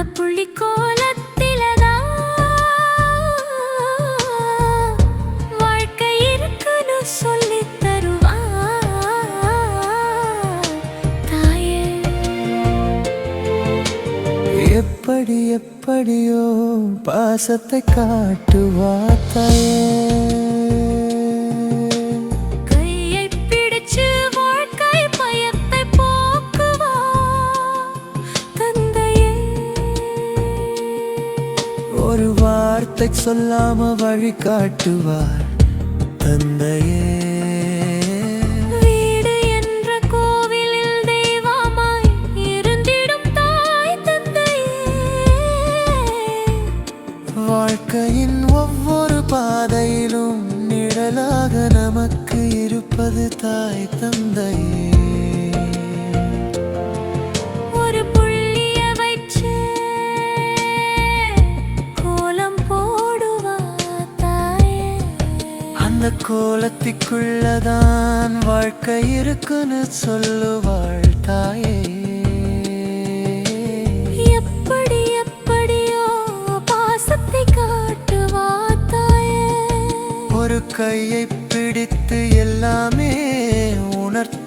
அந்த புள்ளி கோலத்திலதா வாழ்க்கை இருக்குன்னு சொல்லி தருவா? தாயே. எப்படி எப்படியோ பாசத்தை காட்டுவா வார்த்தை சொல்லாம வழி காட்டுவார் தந்தையே. வீடு என்ற கோவிலில் தெய்வமாய் இருந்திடும் தாய் தந்தையே. வாழ்க்கையின் ஒவ்வொரு பாதையிலும் நிழலாக நமக்கு இருப்பது தாய் தந்தையே. அந்த கோலத்திக்குள்ளதான் வாழ்க்கை இருக்குன்னு சொல்லுவாள் தாயே. எப்படி எப்படியோ பாசத்தை காட்டுவா தாயே. ஒரு கையை பிடித்து எல்லாமே உணர்த்துவார்